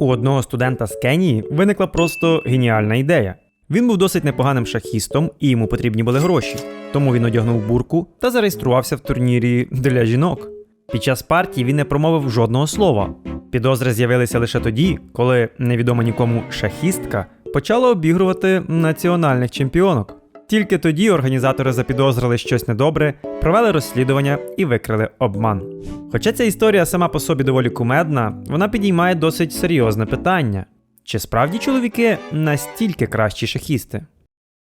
У одного студента з Кенії виникла просто геніальна ідея. Він був досить непоганим шахістом, і йому потрібні були гроші. Тому він одягнув бурку та зареєструвався в турнірі для жінок. Під час партії він не промовив жодного слова. Підозри з'явилися лише тоді, коли невідома нікому шахістка почала обігрувати національних чемпіонок. Тільки тоді організатори запідозрили щось недобре, провели розслідування і викрили обман. Хоча ця історія сама по собі доволі кумедна, вона підіймає досить серйозне питання: чи справді чоловіки настільки кращі шахісти?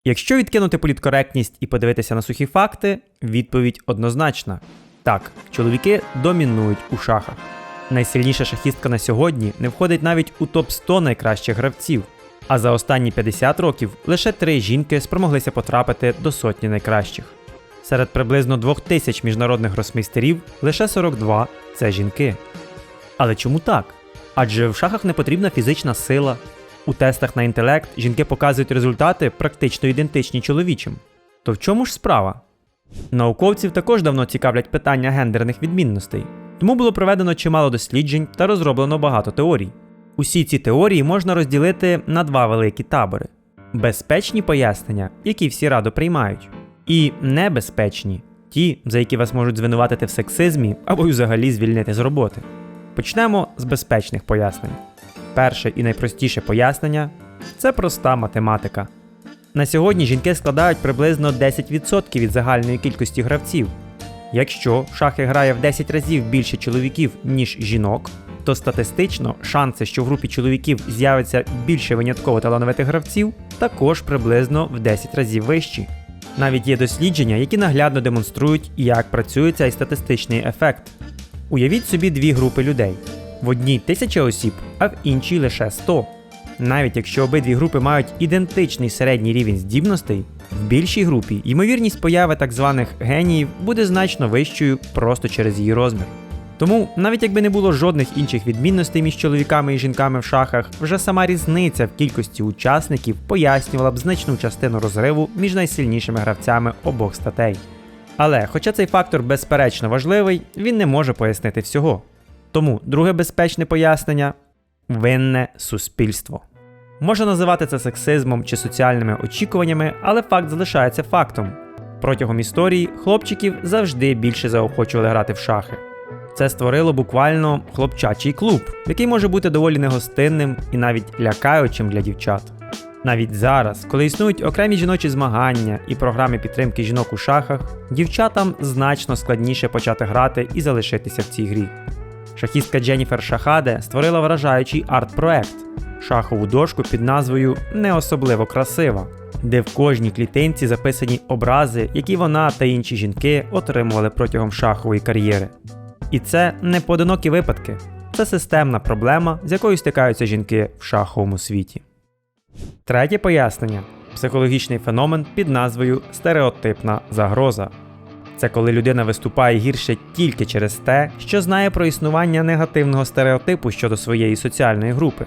Якщо відкинути політкоректність і подивитися на сухі факти, відповідь однозначна: так, чоловіки домінують у шахах. Найсильніша шахістка на сьогодні не входить навіть у топ 100 найкращих гравців. А за останні 50 років лише три жінки спромоглися потрапити до сотні найкращих. Серед приблизно 2000 міжнародних гросмейстерів лише 42 це жінки. Але чому так? Адже в шахах не потрібна фізична сила. У тестах на інтелект жінки показують результати практично ідентичні чоловічим. То в чому ж справа? Науковців також давно цікавлять питання гендерних відмінностей, тому було проведено чимало досліджень та розроблено багато теорій. Усі ці теорії можна розділити на два великі табори: безпечні пояснення, які всі радо приймають, і небезпечні ті, за які вас можуть звинуватити в сексизмі або й взагалі звільнити з роботи. Почнемо з безпечних пояснень. Перше і найпростіше пояснення це проста математика. На сьогодні жінки складають приблизно 10% від загальної кількості гравців. Якщо в шахи грає в 10 разів більше чоловіків, ніж жінок, то статистично шанси, що в групі чоловіків з'явиться більше винятково талановитих гравців, також приблизно в 10 разів вищі. Навіть є дослідження, які наглядно демонструють, як працює цей статистичний ефект. Уявіть собі дві групи людей: в одній тисяча осіб, а в іншій лише 100. Навіть якщо обидві групи мають ідентичний середній рівень здібностей, в більшій групі ймовірність появи так званих геніїв буде значно вищою просто через її розмір. Тому, навіть якби не було жодних інших відмінностей між чоловіками і жінками в шахах, вже сама різниця в кількості учасників пояснювала б значну частину розриву між найсильнішими гравцями обох статей. Але, хоча цей фактор безперечно важливий, він не може пояснити всього. Тому друге безпечне пояснення винне суспільство. Можна називати це сексизмом чи соціальними очікуваннями, але факт залишається фактом. Протягом історії хлопчиків завжди більше заохочували грати в шахи. Це створило буквально хлопчачий клуб, який може бути доволі негостинним і навіть лякаючим для дівчат. Навіть зараз, коли існують окремі жіночі змагання і програми підтримки жінок у шахах, дівчатам значно складніше почати грати і залишитися в цій грі. Шахістка Дженніфер Шахаде створила вражаючий арт-проект шахову дошку під назвою Не особливо красива, де в кожній клітинці записані образи, які вона та інші жінки отримували протягом шахової кар'єри. І це не поодинокі випадки, це системна проблема, з якою стикаються жінки в шаховому світі. Третє пояснення психологічний феномен під назвою стереотипна загроза. Це коли людина виступає гірше тільки через те, що знає про існування негативного стереотипу щодо своєї соціальної групи.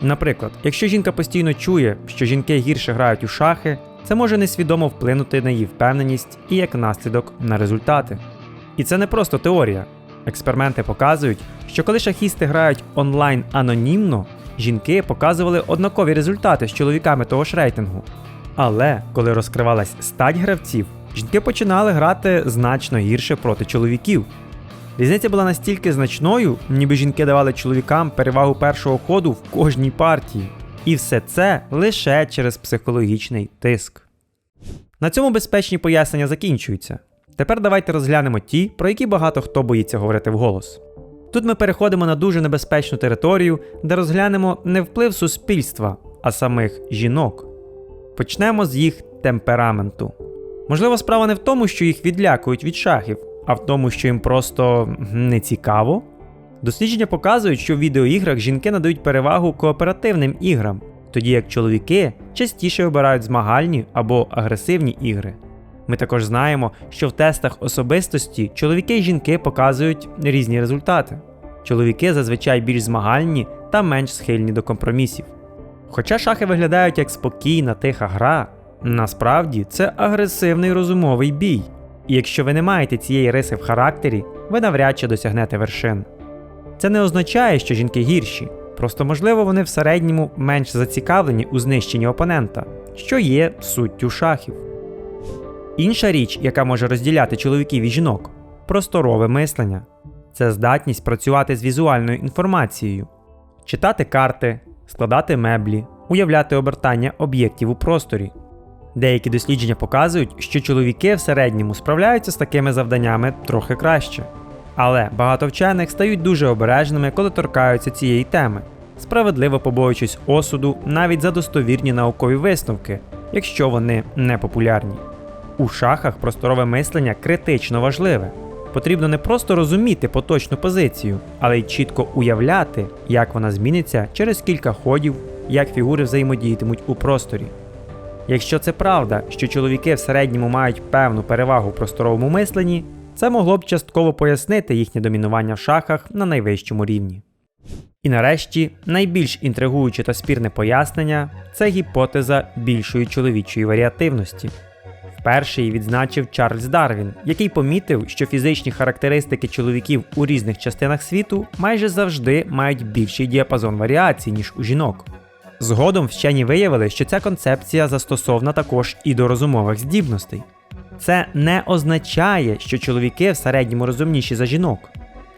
Наприклад, якщо жінка постійно чує, що жінки гірше грають у шахи, це може несвідомо вплинути на її впевненість і як наслідок на результати. І це не просто теорія. Експерименти показують, що коли шахісти грають онлайн анонімно, жінки показували однакові результати з чоловіками того ж рейтингу. Але коли розкривалась стать гравців, жінки починали грати значно гірше проти чоловіків. Різниця була настільки значною, ніби жінки давали чоловікам перевагу першого ходу в кожній партії. І все це лише через психологічний тиск. На цьому безпечні пояснення закінчуються. Тепер давайте розглянемо ті, про які багато хто боїться говорити вголос. Тут ми переходимо на дуже небезпечну територію, де розглянемо не вплив суспільства, а самих жінок. Почнемо з їх темпераменту. Можливо, справа не в тому, що їх відлякують від шахів, а в тому, що їм просто не цікаво. Дослідження показують, що в відеоіграх жінки надають перевагу кооперативним іграм, тоді як чоловіки частіше обирають змагальні або агресивні ігри. Ми також знаємо, що в тестах особистості чоловіки і жінки показують різні результати. Чоловіки зазвичай більш змагальні та менш схильні до компромісів. Хоча шахи виглядають як спокійна, тиха гра, насправді це агресивний розумовий бій. І якщо ви не маєте цієї риси в характері, ви навряд чи досягнете вершин. Це не означає, що жінки гірші, Просто можливо вони в середньому менш зацікавлені у знищенні опонента, що є суттю шахів. Інша річ, яка може розділяти чоловіків і жінок просторове мислення. Це здатність працювати з візуальною інформацією, читати карти, складати меблі, уявляти обертання об'єктів у просторі. Деякі дослідження показують, що чоловіки в середньому справляються з такими завданнями трохи краще. Але багато вчених стають дуже обережними, коли торкаються цієї теми, справедливо побоюючись осуду навіть за достовірні наукові висновки, якщо вони не популярні. У шахах просторове мислення критично важливе. Потрібно не просто розуміти поточну позицію, але й чітко уявляти, як вона зміниться через кілька ходів, як фігури взаємодіятимуть у просторі. Якщо це правда, що чоловіки в середньому мають певну перевагу в просторовому мисленні, це могло б частково пояснити їхнє домінування в шахах на найвищому рівні. І нарешті найбільш інтригуюче та спірне пояснення це гіпотеза більшої чоловічої варіативності. Вперше її відзначив Чарльз Дарвін, який помітив, що фізичні характеристики чоловіків у різних частинах світу майже завжди мають більший діапазон варіацій, ніж у жінок. Згодом вчені виявили, що ця концепція застосована також і до розумових здібностей. Це не означає, що чоловіки в середньому розумніші за жінок.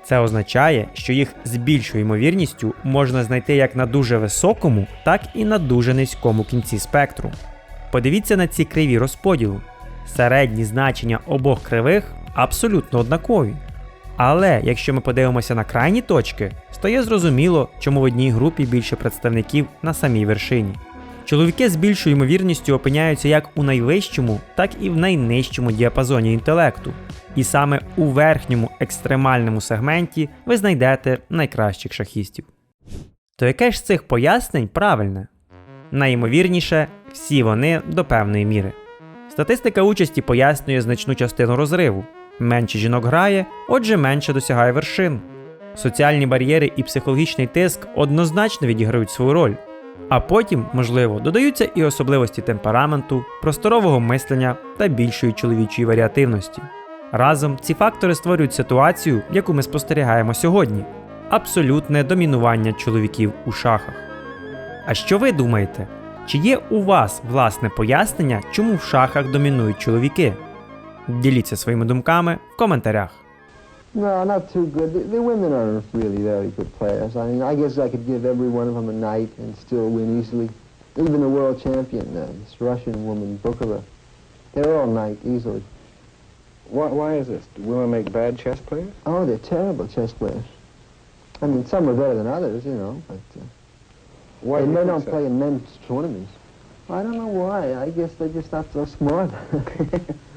Це означає, що їх з більшою ймовірністю можна знайти як на дуже високому, так і на дуже низькому кінці спектру. Подивіться на ці криві розподілу. Середні значення обох кривих абсолютно однакові. Але якщо ми подивимося на крайні точки, стає зрозуміло, чому в одній групі більше представників на самій вершині. Чоловіки з більшою ймовірністю опиняються як у найвищому, так і в найнижчому діапазоні інтелекту. І саме у верхньому екстремальному сегменті ви знайдете найкращих шахістів. То яке ж з цих пояснень правильне? Найімовірніше, всі вони до певної міри. Статистика участі пояснює значну частину розриву. Менше жінок грає, отже, менше досягає вершин. Соціальні бар'єри і психологічний тиск однозначно відіграють свою роль. А потім, можливо, додаються і особливості темпераменту, просторового мислення та більшої чоловічої варіативності. Разом ці фактори створюють ситуацію, яку ми спостерігаємо сьогодні абсолютне домінування чоловіків у шахах. А що ви думаєте? Чи є у вас власне пояснення, чому в шахах домінують чоловіки? Діліться своїми думками в коментарях. No, not too good. The, the women are really very good players. I mean, I guess I could give every one of them a night and still win easily. Even the world champion, uh, this Russian woman, Bukova, they're all night easily. Why, why is this? Do women make bad chess players? Oh, they're terrible chess players. I mean, some are better than others, you know, but uh, Why they do they don't so? play in men's tournaments. I don't know why. I guess they're just not so smart.